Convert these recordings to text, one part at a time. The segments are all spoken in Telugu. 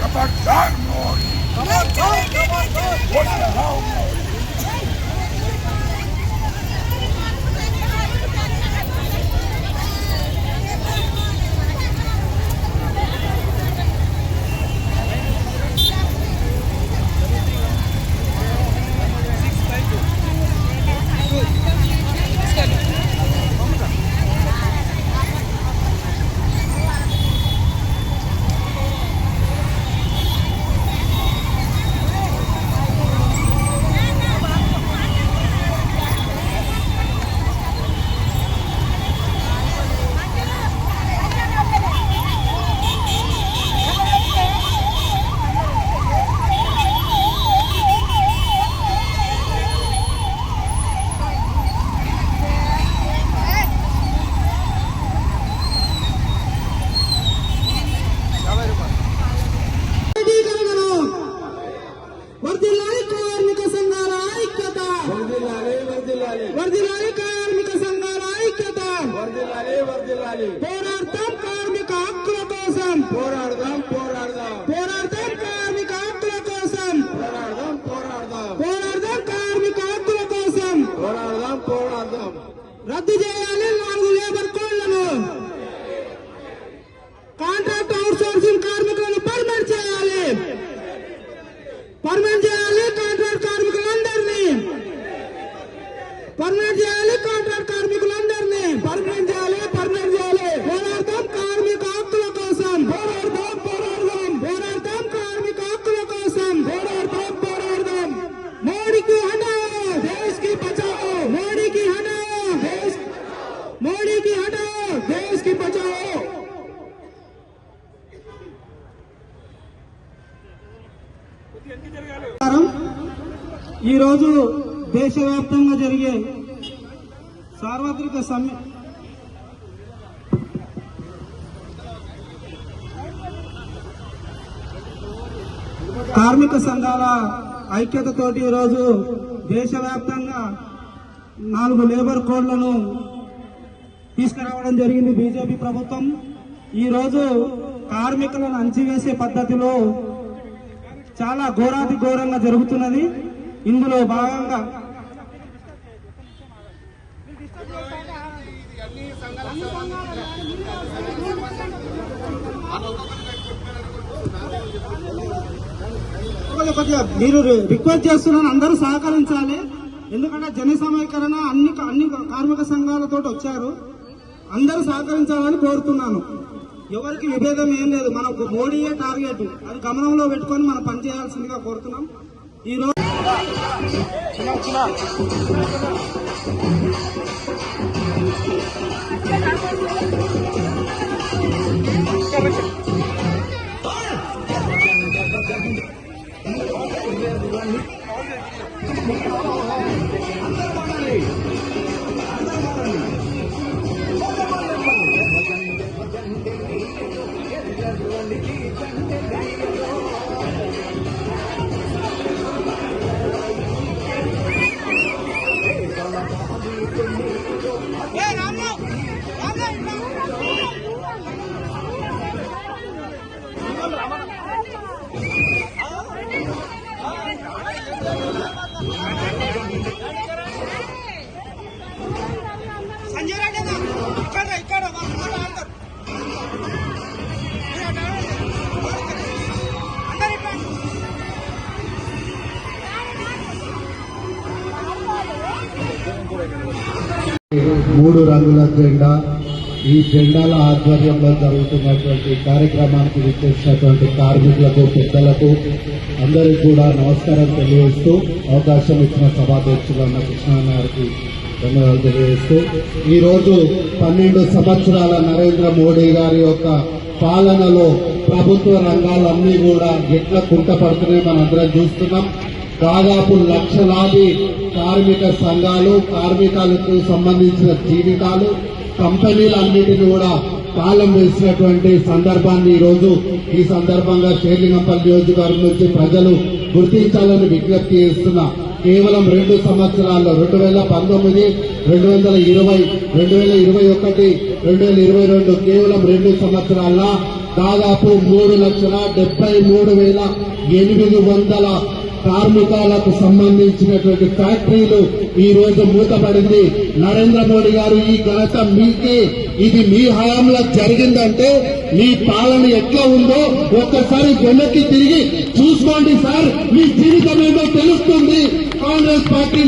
Kapatar mı? Kapatar! Kapatar! Kapatar! वर्दिलाले कार्मिक संघाला ऐक्यता वर्दिलाले वर्दिलाले वर्दिलाले कार्मिक संघाला ऐक्यता वर्दिलाले वर्दिलाले పోరాడతాం కార్మిక హక్కుల కోసం పోరాడదాం పోరాడదాం పోరాడతాం కార్మిక హక్కుల కోసం పోరాడదాం పోరాడదాం పోరాడదాం కార్మిక హక్కుల కోసం పోరాడదాం పోరాడదాం రద్దు చేయాలి ఈరోజు దేశవ్యాప్తంగా జరిగే సార్వత్రిక సమ్మె కార్మిక సంఘాల ఐక్యతతోటి ఈరోజు దేశవ్యాప్తంగా నాలుగు లేబర్ కోడ్లను తీసుకురావడం జరిగింది బీజేపీ ప్రభుత్వం. ఈరోజు కార్మికులను అంచివేసే పద్ధతిలో చాలా ఘోరాతి ఘోరంగా జరుగుతున్నది. ఇందులో భాగంగా కొద్దిగా కొద్దిగా మీరు రిక్వెస్ట్ చేస్తున్నాను అందరూ సహకరించాలి. ఎందుకంటే జన సమీకరణ అన్ని అన్ని కార్మిక సంఘాలతో వచ్చారు. అందరూ సహకరించాలని కోరుతున్నాను. ఎవరికి విభేదం ఏం లేదు. మనకు మోడీయే టార్గెట్. అది గమనంలో పెట్టుకొని మనం పనిచేయాల్సిందిగా కోరుతున్నాం. ఈ రోజు సంజయ్ మూడు జెండా ఈ జెండాల ఆధ్వర్యంలో జరుగుతున్నటువంటి కార్యక్రమానికి విచ్చేసినటువంటి కార్మికులకు పెద్దలకు అందరికీ కూడా నమస్కారం తెలియజేస్తూ అవకాశం ఇచ్చిన సభాధ్యక్షులు అన్న కృష్ణారాయణ గారికి ధన్యవాదాలు తెలియజేస్తూ ఈ రోజు పన్నెండు సంవత్సరాల నరేంద్ర మోడీ గారి యొక్క పాలనలో ప్రభుత్వ రంగాలన్నీ కూడా ఎట్లా కుంటపడుతున్నాయి మనం అందరం చూస్తున్నాం. దాదాపు లక్షలాది కార్మిక సంఘాలు కార్మికులకు సంబంధించిన జీవితాలు కంపెనీలన్నిటిని కూడా కాలం వేసినటువంటి సందర్భాన్ని ఈరోజు ఈ సందర్భంగా షేర్లింగంపల్లి నియోజకవర్గం నుంచి ప్రజలు గుర్తించాలని విజ్ఞప్తి చేస్తున్నా కేవలం రెండు సంవత్సరాల్లో రెండు వేల పంతొమ్మిది రెండు వందల ఇరవై రెండు వేల ఇరవై ఒకటి రెండు వేల ఇరవై రెండు కేవలం రెండు సంవత్సరాల్లో దాదాపు మూడు లక్షల డెబ్బై మూడు వేల ఎనిమిది వందల కార్మికాలకు సంబంధించినటువంటి ఫ్యాక్టరీలు ఈ రోజు మూతపడింది. నరేంద్ర మోడీ గారు ఈ ఘనత మీకే. ఇది మీ హయాంలో జరిగిందంటే మీ పాలన ఎట్లా ఉందో ఒక్కసారి వెనక్కి తిరిగి చూసుకోండి సార్. మీ జీవితం ఏదో తెలుస్తుంది. కాంగ్రెస్ పార్టీ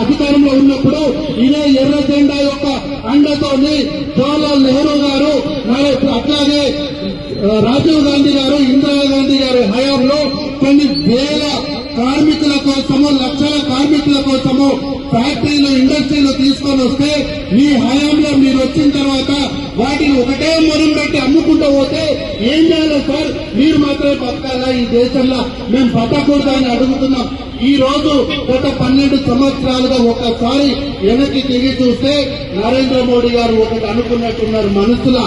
అధికారంలో ఉన్నప్పుడు ఇదే ఎర్ర జెండా యొక్క అండతోని జవహర్లాల్ నెహ్రూ గారు అట్లాగే రాజీవ్ గాంధీ గారు ఇందిరాగాంధీ గారి హయాంలో కొన్ని వేల కోసము లక్షల కార్మికుల కోసము ఫ్యాక్టరీలు ఇండస్ట్రీలు తీసుకొని వస్తే మీ హయాంలో మీరు వచ్చిన తర్వాత వాటిని ఒకటే మొరం పెట్టి అమ్ముకుంటూ పోతే ఏం చేయాలి సార్? మీరు మాత్రమే బతకాలా ఈ దేశంలో? మేము బతకూడదా అని అడుగుతున్నాం. ఈ రోజు గత పన్నెండు సంవత్సరాలుగా ఒకసారి వెనక్కి తిరిగి చూస్తే నరేంద్ర మోడీ గారు ఒకటి అనుకున్నట్టున్నారు మనసుల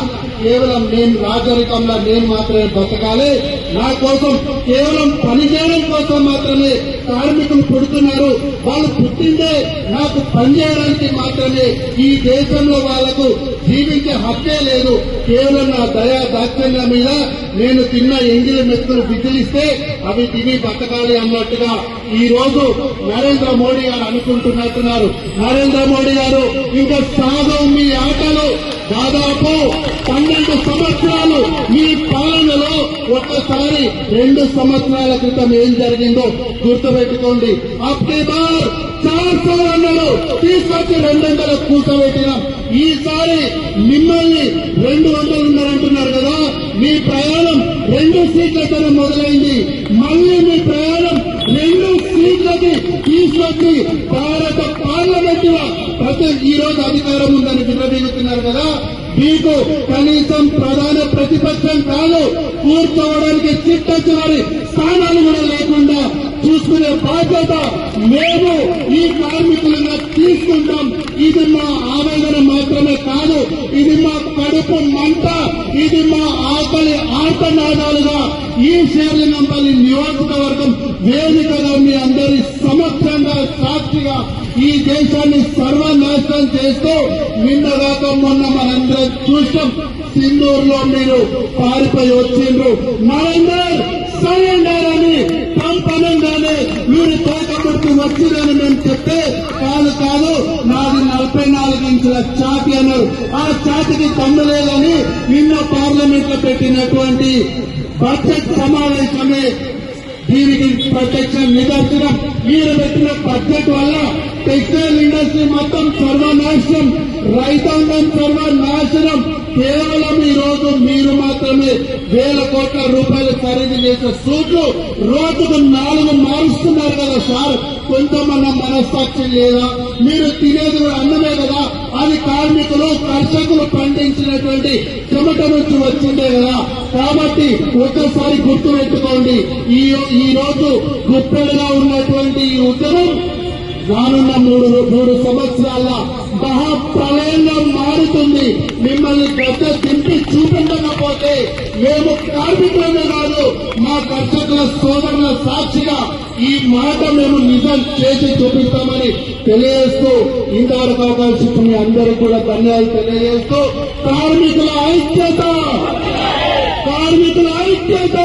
కేవలం నేను రాజరికంలో నేను మాత్రమే బతకాలి. నా కోసం కేవలం పనిచేయడం కోసం మాత్రమే కార్మికులు పుడుతున్నారు. వాళ్ళు పుట్టిందే నాకు పనిచేయడానికి మాత్రమే ఈ దేశంలో వాళ్ళకు జీవించే హక్కే లేదు. కేవలం నా దయా దాక్షిణ్యం మీద నేను తిన్న ఎంగిలి మెతుకులు విజిలిస్తే అవి తిని బతకాలి అన్నట్టుగా ఈ రోజు నరేంద్ర మోడీ గారు అనుకుంటున్నట్టున్నారు. నరేంద్ర మోడీ గారు ఇంకా సాగు మీ ఆటలు. దాదాపు పన్నెండు సంవత్సరాలు మీ పాలనలో ఒక్కసారి రెండు సంవత్సరాల క్రితం ఏం జరిగిందో గుర్తుపెట్టుకోండి. అప్పటి బార్ చార్ తీసుకొచ్చి రెండు వందలు కూర్చోబెట్టినాం. ఈసారి మిమ్మల్ని రెండు వందలు ఉన్నారంటున్నారు కదా మీ ప్రయాణం రెండు సీట్లతో మొదలైంది. మళ్ళీ మీ ప్రయాణం రెండు సీట్లకి తీసుకొచ్చి భారత పార్లమెంట్ ప్రతి ఈ రోజు అధికారం ఉందని విన్నవిస్తున్నారు కదా. మీకు కనీసం ప్రధాన ప్రతిపక్షం కాదు కూర్చోవడానికి చిట్ట స్థానాలు కూడా లేకుండా చూసుకునే బాధ్యత మేము ఈ కార్మికులుగా తీసుకుంటాం. ఇది మా ఆవేదన మాత్రమే కాదు ఇది మా కడుపు మంట ఇది మా ఆకలి ఆటనాదాలుగా ఈ షేర్లింగంపల్లి నియోజకవర్గం వేదికగా మీ అందరి సమక్షంగా సాక్షిగా ఈ దేశాన్ని సర్వనాశనం చేస్తూ నిన్నగాక మొన్న మనందరం చూసాం. సింధూరులో మీరు పారిపోయి వచ్చిండ్రు. నరేందర్ సరెండర్ అని పంపనంగానే మీరు తోకబడుతూ వచ్చిందని మేము చెప్తే కాదు కాదు నాది నలభై నాలుగు ఇంచుల చాతి అన్నారు. ఆ చాతికి తమ్మలేదని నిన్న పార్లమెంట్లో పెట్టినటువంటి బడ్జెట్ సమావేశమే దీనికి ప్రత్యక్ష నిదర్శనం. మీరు పెట్టిన బడ్జెట్ వల్ల టెక్స్టైల్ ఇండస్ట్రీ మొత్తం సర్వనాశనం రైతాంగం సర్వనాశనం. కేవలం ఈ రోజు మీరు మాత్రమే వేల కోట్ల రూపాయలు ఖరీదు చేసే సూట్లు రోజుకు నాలుగు మారుస్తున్నారు కదా సార్. కొంతమంది మనస్సాక్షి లేదా మీరు తినేది కూడా అన్నమే కదా. అది కార్మికులు కర్షకులు పండించినటువంటి చెమట నుంచి వచ్చిందే కదా. కాబట్టి ఒకసారి గుర్తు పెట్టుకోండి ఈ ఈ రోజు గుప్పెడుగా ఉన్నటువంటి ఈ ఉద్యమం రానున్న మూడు మూడు సంవత్సరాల మహాప్రలయంగా మారుతుంది. మిమ్మల్ని పెద్ద దింపి చూపించకపోతే మేము కార్మికులమే కాదు మా కర్షకుల సోదరుల సాక్షిగా ఈ మాట మేము నిజం చేసి చూపిస్తామని తెలియజేస్తూ ఇంతవరకు అవకాశం మీ అందరికీ కూడా ధన్యవాదాలు తెలియజేస్తూ కార్మికుల ఐక్యత! కార్మికుల ఐక్యత!